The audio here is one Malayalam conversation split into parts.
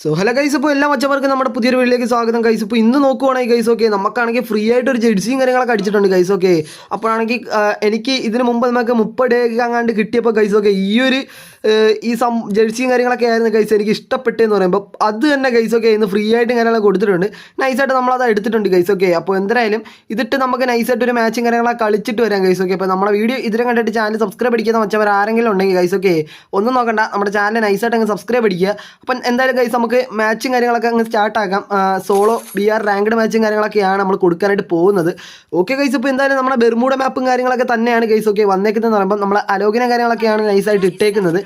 സോ ഹലോ ഗൈസ് ഇപ്പോൾ എല്ലാ മച്ചമാർക്കും നമ്മുടെ പുതിയൊരു വീട്ടിലേക്ക് സ്വാഗതം. ഗൈസ് ഇപ്പോൾ ഇന്ന് നോക്കുവാണെങ്കിൽ ഗൈസ് ഓക്കെ നമുക്കാണെങ്കിൽ ഫ്രീ ആയിട്ട് ഒരു ജെഡ്സിയും കാര്യങ്ങളൊക്കെ അടിച്ചിട്ടുണ്ട് ഗൈസ് ഓക്കെ അപ്പോഴാണെങ്കിൽ എനിക്ക് ഇതിന് മുമ്പ് നമുക്ക് മുപ്പത് ഡേ അങ്ങാണ്ട് കിട്ടിയപ്പോൾ ഗൈസ് ഓക്കെ ഈ ഒരു ഈ സം ജെഴ്സിയും കാര്യങ്ങളൊക്കെ ആയിരുന്നു ഗൈസ് എനിക്ക് ഇഷ്ടപ്പെട്ടെന്ന് പറയുമ്പോൾ അത് തന്നെ ഗൈസ് ഓക്കെ ഇന്ന് ഫ്രീ ആയിട്ട് കാര്യങ്ങളൊക്കെ കൊടുത്തിട്ടുണ്ട്. നൈസായിട്ട് നമ്മളത് എടുത്തിട്ടുണ്ട് ഗൈസ് ഓക്കെ അപ്പോൾ എന്തായാലും ഇതിട്ട് നമുക്ക് നൈസായിട്ട് ഒരു മാച്ചും കാര്യങ്ങളൊക്കെ കളിച്ചിട്ട് വരാം ഗൈസ് ഓക്കെ അപ്പോൾ നമ്മുടെ വീഡിയോ ഇതിനെ കണ്ടിട്ട് ചാനൽ സബ്സ്ക്രൈബ് അടിക്കുന്ന മച്ചവർ ആരെങ്കിലും ഉണ്ടെങ്കിൽ ഗൈസ് ഓക്കെ ഒന്നും നോക്കണ്ട നമ്മുടെ ചാനൽ നൈസായിട്ട് അങ്ങ് സബ്സ്ക്രൈബ് അടിക്കുക. അപ്പം എന്തായാലും ഗൈസ് നമുക്ക് മാച്ചും കാര്യങ്ങളൊക്കെ അങ്ങ് സ്റ്റാർട്ടാക്കാം സോളോ ബി ആർ റാങ്ക്ഡ് മാച്ചും കാര്യങ്ങളൊക്കെയാണ് നമ്മൾ കൊടുക്കാനായിട്ട് പോകുന്നത്. ഓക്കെ ഗൈസ് ഇപ്പോൾ എന്തായാലും നമ്മുടെ ബെർമൂഡ മാപ്പും കാര്യങ്ങളൊക്കെ തന്നെയാണ് ഗൈസ് ഓക്കെ വന്നേക്കുന്നതെന്ന് പറയുമ്പോൾ നമ്മൾ അലോകിന കാര്യങ്ങളൊക്കെയാണ് നൈസായിട്ട് ഇട്ടേക്കുന്നത്.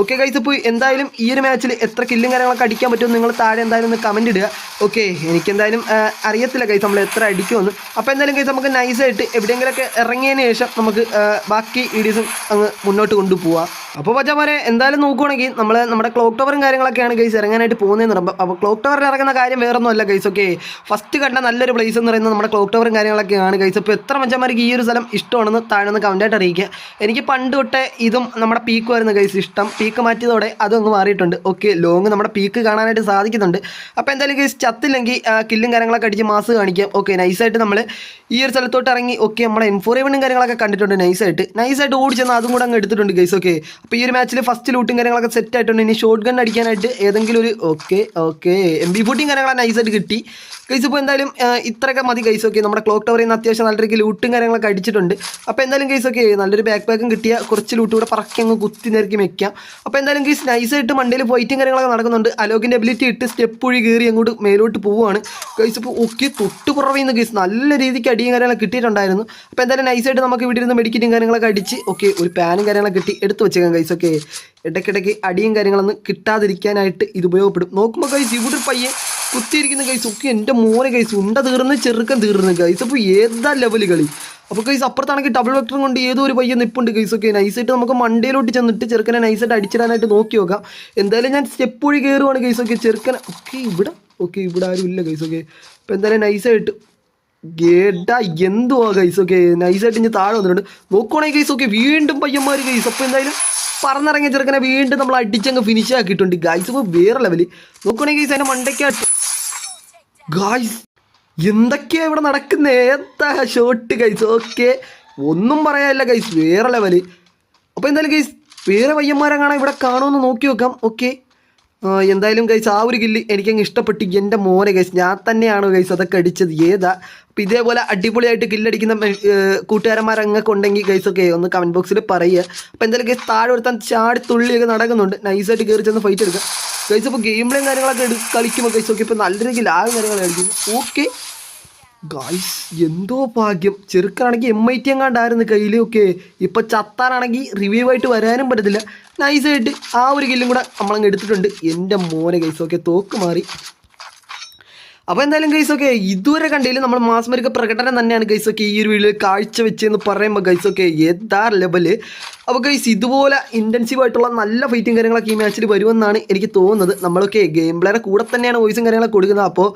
ഓക്കെ ഗൈസ് ഇപ്പോൾ എന്തായാലും ഈ ഒരു മാച്ചിൽ എത്ര കില്ലും കാര്യങ്ങളൊക്കെ അടിക്കാൻ പറ്റും നിങ്ങൾ താഴെ എന്തായാലും ഒന്ന് കമന്റ് ഇടുക. ഓക്കെ എന്തായാലും അറിയത്തില്ല ഗൈസ് നമ്മൾ എത്ര അടിക്കുമെന്ന്. അപ്പോൾ എന്തായാലും ഗൈസ് നമുക്ക് നൈസായിട്ട് എവിടെയെങ്കിലുമൊക്കെ ഇറങ്ങിയതിന് ശേഷം നമുക്ക് ബാക്കി വീഡിയോസും അങ്ങ് മുന്നോട്ട് കൊണ്ടുപോവാം. അപ്പോൾ പച്ചമാരെ എന്തായാലും നോക്കുവാണെങ്കിൽ നമ്മൾ നമ്മുടെ ക്ലോക്ക് ടവറും കാര്യങ്ങളൊക്കെയാണ് ഗൈസ് ഇറങ്ങാനായിട്ട് പോകുന്നതെന്ന് പറയുമ്പോൾ അപ്പോൾ ക്ലോക്ക് ടവറിൽ ഇറങ്ങുന്ന കാര്യം വേറൊന്നുമല്ല ഗൈസ് ഓക്കെ ഫസ്റ്റ് കണ്ട നല്ലൊരു പ്ലേസ് എന്ന് പറയുന്നത് നമ്മുടെ ക്ലോക്ക് ടവറും കാര്യങ്ങളൊക്കെയാണ് ഗൈസ് അപ്പോൾ എത്ര മച്ചന്മാർക്ക് ഈ ഒരു സ്ഥലം ഇഷ്ടമാണെന്ന് താഴെ ഒന്ന് കമന്റായിട്ട് അറിയിക്കുക. എനിക്ക് പണ്ട് തൊട്ടേ ഇതും നമ്മുടെ പീക്ക് വരുന്ന ഗൈസ് ഇഷ്ടം. പീക്ക് മാറ്റിയതോടെ അതൊന്ന് മാറിയിട്ടുണ്ട്. ഓക്കെ ലോങ് നമ്മുടെ പീക്ക് കാണാനായിട്ട് സാധിക്കുന്നുണ്ട്. അപ്പോൾ എന്തായാലും ഗൈസ് ചത്തില്ലെങ്കിൽ കില്ലും കാര്യങ്ങളൊക്കെ അടിച്ച് മാസ് കാണിക്കാം. ഓക്കെ നൈസായിട്ട് നമ്മൾ ഈ ഒരു സ്ഥലത്തോട്ട് ഇറങ്ങി ഓക്കെ നമ്മുടെ എൻഫോറേവനും കാര്യങ്ങളൊക്കെ കണ്ടിട്ടുണ്ട് നൈസായിട്ട് നൈസായിട്ട് ഓടിച്ചെന്ന് അതും കൂടെ അങ്ങ് എടുത്തിട്ടുണ്ട് ഗൈസ് ഓക്കെ അപ്പോൾ ഈ ഒരു മാച്ചിൽ ഫസ്റ്റ് ലൂട്ടും കാര്യങ്ങളൊക്കെ സെറ്റ് ആയിട്ടുണ്ട്. ഇനി ഷോട്ട് ഗൺ അടിക്കാനായിട്ട് ഏതെങ്കിലും ഒരു ഓക്കെ ഓക്കെ എം ബി ഫുട്ടിയും കാര്യങ്ങളൊക്കെ നൈസായിട്ട് കിട്ടി. ഗൈസ് ഇപ്പോൾ എന്തായാലും ഇത്രയൊക്കെ മതി ഗൈസ് ഓക്കെ നമ്മുടെ ക്ലോക്ക് ടവറിൽ നിന്ന് അത്യാവശ്യം നല്ല രീതിയിൽ ലൂട്ടും കാര്യങ്ങളൊക്കെ അടിച്ചിട്ടുണ്ട്. അപ്പോൾ എന്തായാലും ഗൈസ് ഓക്കെ നല്ലൊരു ബാക്ക് പാക്കും കിട്ടിയ കുറച്ച് ലൂട്ട് കൂടെ പറക്കി അങ്ങ് കുത്തി നിരക്കി വെക്കാം. അപ്പോൾ എന്തായാലും നൈസ് നൈസായിട്ട് മണ്ടയിൽ ഫൈറ്റും കാര്യങ്ങളൊക്കെ നടക്കുന്നുണ്ട്. അലോകിന്റെ എബിലിറ്റി ഇട്ട് സ്റ്റെപ്പ് വഴി കയറി അങ്ങോട്ട് മേലോട്ട് പോവുകയാണ്. ഗൈസ് ഇപ്പോൾ ഓക്കെ തൊട്ട് കുറവെന്ന് ഗൈസ് നല്ല രീതിക്ക് അടിയും കാര്യങ്ങളൊക്കെ കിട്ടിയിട്ടുണ്ടായിരുന്നു. അപ്പോൾ എന്തായാലും നൈസായിട്ട് നമുക്ക് ഇവിടെ ഇരുന്ന് മെഡിക്കറ്റും കാര്യങ്ങളൊക്കെ അടിച്ച് ഓക്കെ ഒരു പാനും കാര്യങ്ങളൊക്കെ കിട്ടി എടുത്ത് വെച്ചേക്കാം ഗൈസ് ഓക്കെ ഇടയ്ക്കിടയ്ക്ക് അടിയും കാര്യങ്ങളൊന്നും കിട്ടാതിരിക്കാനായിട്ട് ഇത് ഉപയോഗപ്പെടും. നോക്കുമ്പോൾ ഗൈസ് ഇവിടെ ഒരു പയ്യൻ കുത്തിയിരിക്കുന്ന ഗൈസ് ഒക്കെ എന്റെ മോനെ ഗൈസ് ഉണ്ട തീർന്ന് ചെറുക്കൻ തീർന്ന് ഗൈസ് അപ്പോൾ ഏതാ ലെവൽ കളി? അപ്പോൾ കൈസ് അപ്പുറത്താണെങ്കിൽ ഡബിൾ വെക്ടറും കൊണ്ട് ഏതോ ഒരു പയ്യൻ നിപ്പുണ്ട് കൈസ് ഒക്കെ. നൈസായിട്ട് നമുക്ക് മണ്ടയിലോട്ട് ചെന്നിട്ട് ചെറുക്കനെ നൈസായിട്ട് അടിച്ചിടാനായിട്ട് നോക്കി നോക്കാം. എന്തായാലും ഞാൻ സ്റ്റെപ്പ് വഴി കയറുവാണ് കൈസ് ഒക്കെ. ചെറുക്കനെ ഓക്കെ ഇവിടെ? ഓക്കെ ഇവിടെ ആരും ഇല്ല കൈസ് ഒക്കെ. അപ്പോൾ എന്തായാലും നൈസായിട്ട് ഗേഡാ എന്തുവാ കൈസ് ഒക്കെ? നൈസായിട്ട് ഇനി താഴെ വന്നിട്ടുണ്ട്. നോക്കുവാണെങ്കിൽ കൈസ് ഒക്കെ. വീണ്ടും പയ്യന്മാർ കൈസ് അപ്പോൾ എന്തായാലും പറന്നിറങ്ങിയ ചെറുക്കനെ വീണ്ടും നമ്മൾ അടിച്ചങ്ങ് ഫിനിഷ് ആക്കിയിട്ടുണ്ട് ഗൈസ് ഇപ്പോൾ വേറെ ലെവൽ നോക്കുവാണെങ്കിൽ ഗൈസ് അതിന്റെ മണ്ടയ്ക്കാട്ട് ഗായ്സ് എന്തൊക്കെയാ ഇവിടെ നടക്കുന്നേ? എന്താ ഷോട്ട് ഗൈസ് ഓക്കെ ഒന്നും പറയാനില്ല ഗൈസ് വേറെ ലെവൽ അപ്പോൾ എന്തായാലും ഗൈസ് വേറെ വയ്യന്മാരെ കാണാൻ ഇവിടെ കാണുമെന്ന് നോക്കി നോക്കാം ഓക്കെ എന്തായാലും ഗൈസ് ആ ഒരു കില്ല് എനിക്കങ്ങ് ഇഷ്ടപ്പെട്ടു. എന്റെ മോനെ ഗൈസ് ഞാൻ തന്നെയാണ് ഗൈസ് അതൊക്കെ അടിച്ചത്. ഏതാ? അപ്പം ഇതേപോലെ അടിപൊളിയായിട്ട് കില്ലടിക്കുന്ന കൂട്ടുകാരന്മാരങ്ങൊക്കെ ഉണ്ടെങ്കിൽ ഗൈസ് ഒക്കെ ഒന്ന് കമന്റ് ബോക്സിൽ പറയുക. അപ്പോൾ എന്തായാലും ഗൈസ് താഴെ ഒരുത്താൻ ചാടി തുള്ളിയൊക്കെ നടക്കുന്നുണ്ട്. നൈസായിട്ട് കയറി ചെന്ന് ഫൈറ്റ് എടുക്കാം. ഗൈസ് ഇപ്പോൾ ഗെയിം പ്ലേയും കാര്യങ്ങളൊക്കെ എടു കളിക്കുമ്പോൾ ഗൈസ് ഓക്കെ ഇപ്പോൾ നല്ല രീതിയിൽ ആ കാര്യങ്ങൾ കളിക്കും ഓക്കെ ഗൈസ് എന്തോ ഭാഗ്യം. ചെറുക്കാണെങ്കിൽ എം ഐ ടി എങ്ങാണ്ടായിരുന്നു കയ്യിൽ ഓക്കെ ഇപ്പോൾ ചത്താനാണെങ്കിൽ റിവ്യൂ ആയിട്ട് വരാനും പറ്റത്തില്ല. നൈസായിട്ട് ആ ഒരു കില്ലും കൂടെ നമ്മളങ്ങ് എടുത്തിട്ടുണ്ട്. എന്റെ മോനെ ഗൈസ് ഓക്കെ തോക്ക് മാറി. അപ്പോൾ എന്തായാലും ഗൈസ് ഒക്കെ ഇതുവരെ കണ്ടതിൽ നമ്മൾ മാസ്മരിക പ്രകടനം തന്നെയാണ് ഗൈസ് ഒക്കെ ഈ ഒരു വീഡിയോയിൽ കാഴ്ച വെച്ചെന്ന് പറയുമ്പോൾ ഗൈസ് ഒക്കെ ഏതാ ലെവൽ അപ്പോൾ ഗൈസ് ഇതുപോലെ ഇന്റൻസീവ് ആയിട്ടുള്ള നല്ല ഫൈറ്റും കാര്യങ്ങളൊക്കെ ഈ മാച്ചിൽ വരുമെന്നാണ് എനിക്ക് തോന്നുന്നത്. നമ്മളൊക്കെ ഗെയിം പ്ലെയറെ കൂടെ തന്നെയാണ് വോയിസും കാര്യങ്ങളൊക്കെ കൊടുക്കുന്നത്. അപ്പോൾ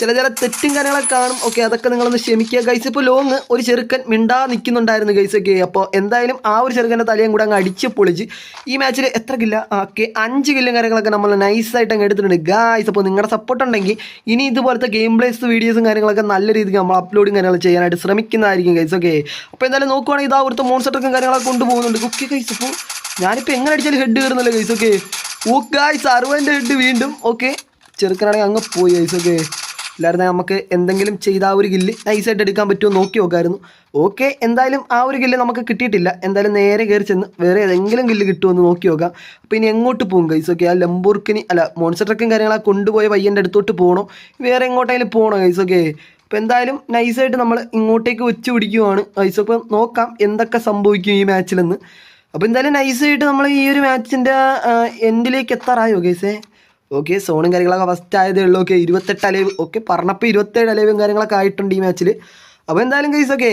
ചില ചില തെറ്റും കാര്യങ്ങളൊക്കെ കാണും. ഓക്കെ അതൊക്കെ നിങ്ങളൊന്ന് ക്ഷമിക്കുക. ഗൈസ് ഇപ്പോൾ ലോങ് ഒരു ചെറുക്കൻ മിണ്ടാ നിൽക്കുന്നുണ്ടായിരുന്നു ഗൈസ് ഒക്കെ. അപ്പോൾ എന്തായാലും ആ ഒരു ചെറുക്കന്റെ തലയും കൂടെ അങ്ങ് അടിച്ച് പൊളിച്ച് ഈ മാച്ചിൽ എത്ര കില്ല ഓക്കെ അഞ്ച് കില്ലും കാര്യങ്ങളൊക്കെ നമ്മൾ നൈസായിട്ട് അങ്ങ് എടുത്തിട്ടുണ്ട്. ഗായ്സ് അപ്പോൾ നിങ്ങളുടെ സപ്പോർട്ട് ഉണ്ടെങ്കിൽ ഇനി ഇതുപോലത്തെ ഗെയിം പ്ലേസ് വീഡിയോസും കാര്യങ്ങളൊക്കെ നല്ല രീതിക്ക് നമ്മൾ അപ്ലോഡും കാര്യങ്ങൾ ചെയ്യാനായിട്ട് ശ്രമിക്കുന്നതായിരിക്കും ഗൈസ് ഓക്കെ അപ്പോൾ എന്തായാലും നോക്കുവാണെങ്കിൽ ഇതാ അവിടുത്തെ മോൺസെറ്ററും കാര്യങ്ങളൊക്കെ കൊണ്ടുപോകുന്നുണ്ട് കുക്കി ഗൈസ് ഇപ്പോൾ ഞാനിപ്പോൾ എങ്ങനെ അടിച്ചാലും ഹെഡ് കയറുന്നില്ല ഗൈസ് ഓക്കെ ഓ ഗായ്സ് അറുപതിന്റെ ഹെഡ് വീണ്ടും ഓക്കെ ചെറുക്കനാണെങ്കിൽ അങ്ങ് പോയി ഗൈസ് ഓക്കെ ഇല്ലായിരുന്നെ നമുക്ക് എന്തെങ്കിലും ചെയ്ത ആ ഒരു ഗില്ല് നൈസായിട്ട് എടുക്കാൻ പറ്റുമോ നോക്കി നോക്കായിരുന്നു. ഓക്കെ എന്തായാലും ആ ഒരു ഗില്ല് നമുക്ക് കിട്ടിയിട്ടില്ല. എന്തായാലും നേരെ കയറി ചെന്ന് വേറെ ഏതെങ്കിലും ഗില്ല് കിട്ടുമെന്ന് നോക്കി നോക്കാം. അപ്പോൾ ഇനി എങ്ങോട്ട് പോകും ഗൈസ് ഓക്കെ ആ ലംബൂർക്കിനി അല്ല മോൺസ്റ്റർ ട്രക്കും കാര്യങ്ങളൊക്കെ കൊണ്ടുപോയ പയ്യന്റെ അടുത്തോട്ട് പോകണോ വേറെ എങ്ങോട്ടെങ്കിലും പോകണോ ഗൈസ് ഓക്കെ അപ്പോൾ എന്തായാലും നൈസായിട്ട് നമ്മൾ ഇങ്ങോട്ടേക്ക് വെച്ച് പിടിക്കുവാണ്. ഗൈസ് അപ്പോൾ നോക്കാം എന്തൊക്കെ സംഭവിക്കും ഈ മാച്ചിലെന്ന് അപ്പോൾ എന്തായാലും നൈസായിട്ട് നമ്മൾ ഈ ഒരു മാച്ചിന്റെ എൻഡിലേക്ക് എത്താറായോ ഗൈസേ ഓക്കെ സോണും കാര്യങ്ങളൊക്കെ ഫസ്റ്റ് ആയതേ ഉള്ളൂ. ഓക്കെ ഇരുപത്തെട്ട് അലവ്. ഓക്കെ പറഞ്ഞപ്പോൾ ഇരുപത്തേഴ് അലവും കാര്യങ്ങളൊക്കെ ആയിട്ടുണ്ട് ഈ മാച്ചിൽ അപ്പോൾ എന്തായാലും ഗൈസ് ഓക്കെ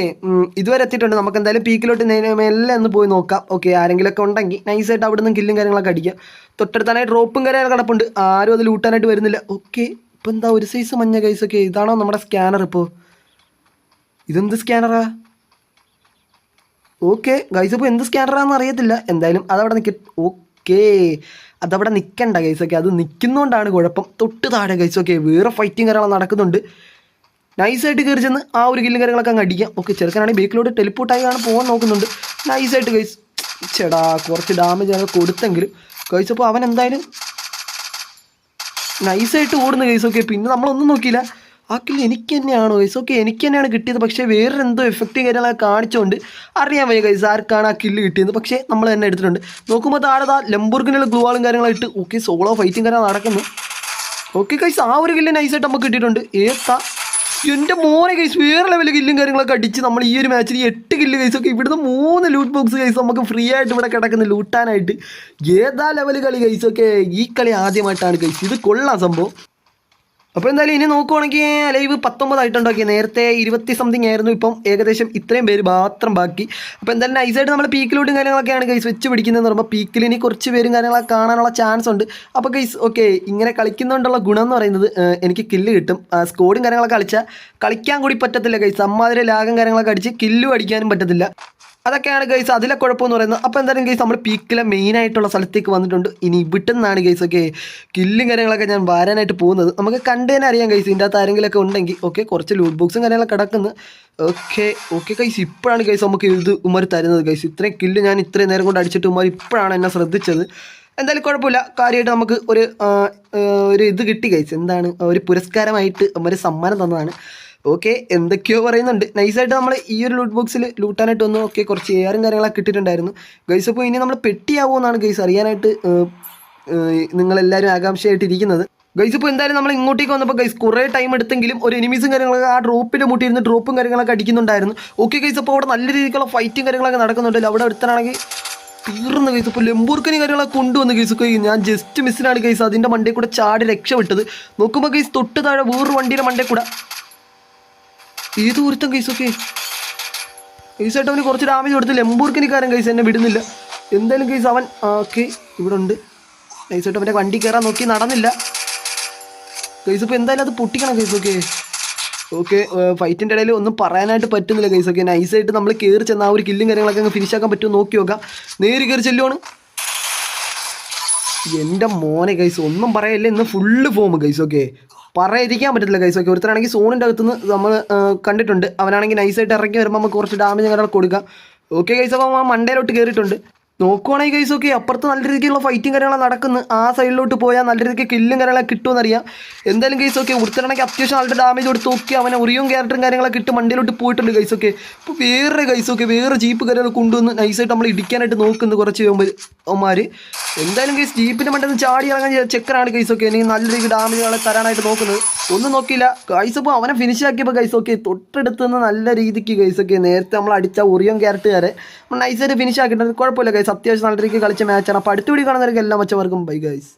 ഇതുവരെ എത്തിയിട്ടുണ്ട്. നമുക്ക് എന്തായാലും പീക്കിലോട്ട് മെല്ലെ ഒന്ന് പോയി നോക്കാം. ഓക്കെ ആരെങ്കിലുമൊക്കെ ഉണ്ടെങ്കിൽ നൈസായിട്ട് അവിടെ നിന്ന് കില്ലും കാര്യങ്ങളൊക്കെ അടിക്കാം. തൊട്ടടുത്താനായി ഡ്രോപ്പും കാര്യങ്ങളൊക്കെ കിടപ്പുണ്ട് ആരും അത് ലൂട്ടാനായിട്ട് വരുന്നില്ല. ഓക്കെ ഇപ്പോൾ എന്താ ഒരു സൈസ് മഞ്ഞ ഗൈസ് ഒക്കെ ഇതാണോ നമ്മുടെ സ്കാനർ ഇപ്പോൾ ഇതെന്ത് സ്കാനറാ ഓക്കെ ഗൈസ് ഇപ്പോൾ എന്ത് സ്കാനറാണെന്ന് അറിയത്തില്ല. എന്തായാലും അതവിടെ നിൽക്കും ഓക്കെ ഓക്കേ. അതവിടെ നിൽക്കണ്ട ഗൈസ് ഓക്കെ അത് നിൽക്കുന്നതുകൊണ്ടാണ് കുഴപ്പം. തൊട്ട് താഴെ ഗൈസ് ഓക്കെ വേറെ ഫൈറ്റിങ് കാര്യങ്ങൾ നടക്കുന്നുണ്ട്. നൈസായിട്ട് കയറി ചെന്ന് ആ ഒരു കില്ലും കാര്യങ്ങളൊക്കെ അങ്ങ് അടിക്കാം. ഓക്കെ ചെറുക്കനാണെങ്കിൽ ബേക്കിലോട്ട് ടെലിപ്പോട്ടായി ആണ് പോകാൻ നോക്കുന്നുണ്ട്. നൈസായിട്ട് ഗൈസ് ചേടാ കുറച്ച് ഡാമേജ് അങ്ങനെ കൊടുത്തെങ്കിലും. അപ്പോൾ അവൻ എന്തായാലും നൈസായിട്ട് ഓടുന്ന കേസ് ഓക്കെ പിന്നെ നമ്മളൊന്നും നോക്കിയില്ല. ആ എനിക്ക് തന്നെയാണോ കേസ് ഓക്കെ എനിക്ക് തന്നെയാണ് കിട്ടിയത്. പക്ഷേ വേറെ എന്തോ എഫക്റ്റ് കാര്യങ്ങളൊക്കെ കാണിച്ചുകൊണ്ട് അറിയാൻ വയ്യ കൈസ് ആർക്കാണ് ആ കില്ല് കിട്ടിയത്. പക്ഷേ നമ്മൾ തന്നെ എടുത്തിട്ടുണ്ട്. നോക്കുമ്പോൾ താഴെ ആ ലംബൂർഗിനുള്ള ഗ്ലൂവാളും കാര്യങ്ങളായിട്ട് ഓക്കെ സോളോ ഫൈറ്റിംഗ് കാര്യങ്ങൾ നടക്കുന്നു. ഓക്കെ കൈസ് ആ ഒരു കില്ല് നൈസായിട്ട് നമുക്ക് കിട്ടിയിട്ടുണ്ട്. ഏത്താ? എന്റെ മോനെ കൈസ് വേറെ ലെവൽ കില്ലും കാര്യങ്ങളൊക്കെ അടിച്ച് നമ്മൾ ഈ ഒരു മാച്ചിൽ എട്ട് കില്ല് കേസൊക്കെ ഇവിടുന്ന് മൂന്ന് ലൂട്ട് ബോക്സ് കൈസ് നമുക്ക് ഫ്രീ ആയിട്ട് ഇവിടെ കിടക്കുന്ന ലൂട്ടാനായിട്ട് ഏതാ ലെവൽ കളി കേസൊക്കെ ഈ കളി ആദ്യമായിട്ടാണ് കൈസ് ഇത് കൊള്ളാം സംഭവം. അപ്പോൾ എന്തായാലും ഇനി നോക്കുവാണെങ്കിൽ ലൈവ് പത്തൊമ്പതായിട്ടുണ്ടാക്കി. നേരത്തെ ഇരുപത്തി സംതിങ് ആയിരുന്നു. ഇപ്പം ഏകദേശം ഇത്രയും പേര് മാത്രം ബാക്കി. അപ്പോൾ എന്തായാലും നൈസായിട്ട് നമ്മൾ പീക്കിലോട്ടും കാര്യങ്ങളൊക്കെയാണ് കൈസ് വെച്ച് പിടിക്കുന്നതെന്ന് പറയുമ്പോൾ പീക്കിൽ ഇനി കുറച്ച് പേരും കാര്യങ്ങളൊക്കെ കാണാനുള്ള ചാൻസ് ഉണ്ട്. അപ്പോൾ കൈസ് ഓക്കെ ഇങ്ങനെ കളിക്കുന്നതുകൊണ്ടുള്ള ഗുണം എന്ന് പറയുന്നത് എനിക്ക് കില്ല് കിട്ടും. സ്കോഡും കാര്യങ്ങളൊക്കെ കളിച്ചാൽ കളിക്കാൻ കൂടി പറ്റത്തില്ല കൈസ് അമ്മാതിരി ലാഗം കാര്യങ്ങളൊക്കെ അടിച്ച് കില്ലും അടിക്കാനും പറ്റത്തില്ല. അതൊക്കെയാണ് ഗൈസ് അതിലെ കുഴപ്പമെന്ന് പറയുന്നത്. അപ്പോൾ എന്തായാലും ഗൈസ് നമ്മൾ പീക്കിലെ മെയിൻ ആയിട്ടുള്ള സ്ഥലത്തേക്ക് വന്നിട്ടുണ്ട്. ഇനി ഇവിടെ നിന്നാണ് ഗൈസ് ഒക്കെ കില്ലും കാര്യങ്ങളൊക്കെ ഞാൻ വരാനായിട്ട് പോകുന്നത്. നമുക്ക് കണ്ടു തന്നെ അറിയാം ഗൈസ് ഇതിന്റെ അകത്ത് ആരെങ്കിലുമൊക്കെ ഉണ്ടെങ്കിൽ. ഓക്കെ കുറച്ച് ലൂട്ട് ബോക്സും കാര്യങ്ങളൊക്കെ കിടക്കുന്നു. ഓക്കെ ഓക്കെ ഗൈസ് ഇപ്പോഴാണ് ഗൈസ് നമുക്ക് ഇത് ഉമ്മർ തരുന്നത് ഗൈസ് ഇത്രയും കില്ല് ഞാൻ ഇത്രയും നേരം കൊണ്ട് അടിച്ചിട്ട് ഉമ്മർ ഇപ്പോഴാണ് എന്നെ ശ്രദ്ധിച്ചത്. എന്തായാലും കുഴപ്പമില്ല. കാര്യമായിട്ട് നമുക്ക് ഒരു ഒരു ഇത് കിട്ടി ഗൈസ് എന്താണ്? ഒരു പുരസ്കാരമായിട്ട് ഉമ്മർ സമ്മാനം തന്നതാണ്. ഓക്കെ എന്തൊക്കെയോ പറയുന്നുണ്ട്. നൈസായിട്ട് നമ്മൾ ഈ ഒരു ലൂട്ട് ബോക്സിൽ ലൂട്ടാനായിട്ട് വന്നു ഓക്കെ കുറച്ച് എയറും കാര്യങ്ങളൊക്കെ കിട്ടിയിട്ടുണ്ടായിരുന്നു. ഗൈസ് അപ്പോൾ ഇനി നമ്മൾ പെട്ടിയാവുമെന്നാണ് ഗൈസ് അറിയാനായിട്ട് നിങ്ങളെല്ലാവരും ആകാംക്ഷയായിട്ട് ഇരിക്കുന്നത് ഗൈസ് ഇപ്പോൾ എന്തായാലും നമ്മൾ ഇങ്ങോട്ടേക്ക് വന്നപ്പോൾ ഗൈസ് കുറേ ടൈം എടുത്തെങ്കിലും ഒരു എനിമീസും കാര്യങ്ങളൊക്കെ ആ ഡ്രോപ്പിൽ മുട്ടിയിരുന്ന് ഡ്രോപ്പും കാര്യങ്ങളൊക്കെ അടിക്കുന്നുണ്ടായിരുന്നു. ഓക്കെ ഗൈസ് അപ്പോൾ അവിടെ നല്ല രീതിക്കുള്ള ഫൈറ്റും കാര്യങ്ങളൊക്കെ നടക്കുന്നുണ്ടല്ലോ. അവിടെ അടുത്താണെങ്കിൽ തീർന്ന കേസ് ഇപ്പോൾ ലംബൂർക്കനി കാര്യങ്ങളൊക്കെ കൊണ്ടുവന്ന് കേസ് ഒക്കെ ഞാൻ ജസ്റ്റ് മിസ്സിനാണ് കേസ് അതിന്റെ മണ്ടേ കൂടെ ചാടി രക്ഷപ്പെട്ടത്. നോക്കുമ്പോൾ കേസ് തൊട്ട് താഴെ വേറൊരു വണ്ടിയുടെ മണ്ടേ കൂടെ ഏത് ഒരുത്തം കേസൊക്കെ കേസായിട്ട് അവന് കുറച്ച് ഡാമേജ് കൊടുത്തില്ല? ലംബൂർക്കനിക്കാരൻ കേസ് എന്നെ വിടുന്നില്ല. എന്തായാലും കേസ് അവൻ ഓക്കെ ഇവിടെ ഉണ്ട് നൈസായിട്ട് അവന്റെ വണ്ടി കയറാൻ നോക്കി നടന്നില്ല. കേസ് ഇപ്പോൾ എന്തായാലും അത് പൊട്ടിക്കണം കേസൊക്കെ ഓക്കെ ഫൈറ്റിന്റെ ഇടയിൽ ഒന്നും പറയാനായിട്ട് പറ്റുന്നില്ല കേസൊക്കെ നൈസായിട്ട് നമ്മൾ കയറി ചെന്ന് ആ ഒരു കില്ലും കാര്യങ്ങളൊക്കെ അങ്ങ് ഫിനിഷ് ആക്കാൻ പറ്റുമോ നോക്കി നോക്കാം. നേരി കയറി ചെല്ലുവാണ്. എന്റെ മോനെ കൈസ് ഒന്നും പറയല്ലേ? ഇന്ന് ഫുള്ള് ഫോം കൈസ് ഓക്കെ പറയാതിരിക്കാൻ പറ്റത്തില്ല ഗൈസ് ഓക്കെ ഒരുത്തരാണെങ്കിൽ സോണിന്റെ അകത്തുനിന്ന് നമ്മൾ കണ്ടിട്ടുണ്ട്. അവനാണെങ്കിൽ നൈസായിട്ട് ഇറങ്ങി വരുമ്പോൾ നമുക്ക് കുറച്ച് ഡാമേജ് അങ്ങനെ കൊടുക്കാം. ഓക്കെ ഗൈസ് അപ്പോൾ ആ മണ്ടയിലോട്ട് കയറിയിട്ടുണ്ട് നോക്കുവാണെങ്കിൽ ഗൈസ് ഓക്കെ അപ്പുറത്ത് നല്ല രീതിക്കുള്ള ഫൈറ്റും കാര്യങ്ങളാണ് നടക്കുന്നു ആ സൈഡിലോട്ട് പോയാൽ നല്ല രീതിക്ക് കില്ലും കാര്യങ്ങളൊക്കെ കിട്ടുമെന്നറിയാം. എന്തായാലും ഗൈസ് ഓക്കെ ഒരുത്തരാണെങ്കിൽ അത്യാവശ്യം നല്ല ഡാമേജ് കൊടുത്ത് നോക്കി അവനെ ഉറിയും ക്യാരക്ടറും കാര്യങ്ങളൊക്കെ ഇട്ട് മണ്ടിയിലോട്ട് പോയിട്ടുണ്ട് ഗൈസ് ഓക്കെ ഇപ്പോൾ വേറെ ഗൈസ് ഓക്കെ വേറെ ജീപ്പ് കാര്യങ്ങൾ കൊണ്ടുവന്ന് നൈസായിട്ട് നമ്മൾ ഇടിക്കാനായിട്ട് നോക്കുന്നു കുറച്ച് അവന്മാർ എന്തായാലും ഗൈസ് ജീപ്പിന്റെ മണ്ടയിൽ നിന്ന് ചാടി ഇറങ്ങാൻ ചെക്കറാണ് ഗൈസ് ഓക്കെ എനിക്ക് നല്ല രീതിക്ക് ഡാമേജുകളെ തരാനായിട്ട് നോക്കുന്നത്. ഒന്നും നോക്കിയില്ല. ഗൈസ് അപ്പോൾ അവനെ ഫിനിഷ് ആക്കിയപ്പോൾ ഗൈസ് ഓക്കെ തൊട്ടടുത്ത് നല്ല രീതിക്ക് ഗൈസ് ഓക്കെ നേരത്തെ നമ്മൾ അടിച്ച ഉറിയും ക്യാരക്ടർ ക്യാരറ്റുകാരെ നൈസായിട്ട് ഫിനിഷ് ആക്കിയിട്ടുണ്ട്. കുഴപ്പമില്ല ഗൈസ് അത്യാവശ്യം നല്ല രീതിക്ക് കളിച്ച മാച്ചാണ് അപ്പോൾ അടുത്ത വീഡിയോ കാണുന്നവർക്ക് എല്ലാ മച്ചവർക്കും ബൈ ഗൈസ്